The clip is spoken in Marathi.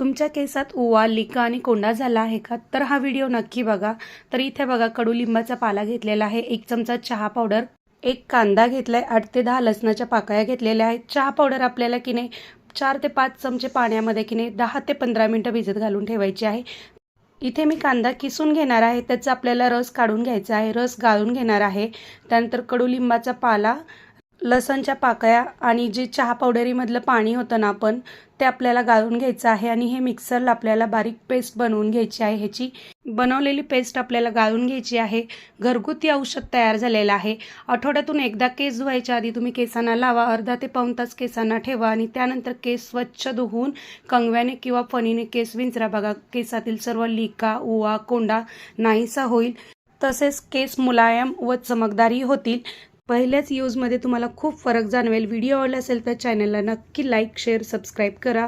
तुमच्या केसात ओवा लिका आणि कोंडा झाला आहे का? तर हा व्हिडिओ नक्की बघा. तर इथे बघा कडुलिंबाचा पाला घेतलेला आहे. एक चमचा चहा पावडर एक कांदा घेतलाय आठ ते दहा लसणाच्या पाकळ्या घेतलेल्या आहेत. चहा पावडर आपल्याला की नाही चार ते पाच चमचे पाण्यामध्ये की नाही दहा ते पंधरा मिनटं भिजत घालून ठेवायची आहे. इथे मी कांदा किसून घेणार आहे. त्याचा आपल्याला रस काढून घ्यायचा आहे. रस गाळून घेणार आहे. त्यानंतर कडुलिंबाचा पाला लसणच्या पाकळ्या आणि जे चहा पावडरीमधलं पाणी होतं ना आपण ते आपल्याला गाळून घ्यायचं आहे आणि हे मिक्सरला आपल्याला बारीक पेस्ट बनवून घ्यायची आहे ह्याची. बनवलेली पेस्ट आपल्याला गाळून घ्यायची आहे. घरगुती औषध तयार झालेलं आहे. आठवड्यातून एकदा केस धुवायच्या आधी तुम्ही केसांना लावा अर्धा ते पाऊण तास केसांना ठेवा आणि त्यानंतर केस स्वच्छ धुवून कंगव्याने किंवा फणीने केस विंचरा बघा. केसातील सर्व लिका उवा कोंडा नाहीसा होईल. तसेच केस मुलायम व चमकदारी होतील. पहिल्याच यूजमध्ये तुम्हाला खूप फरक जाणवेल. व्हिडिओ आवडला असेल तर चॅनलला नक्की लाईक शेअर सबस्क्राईब करा.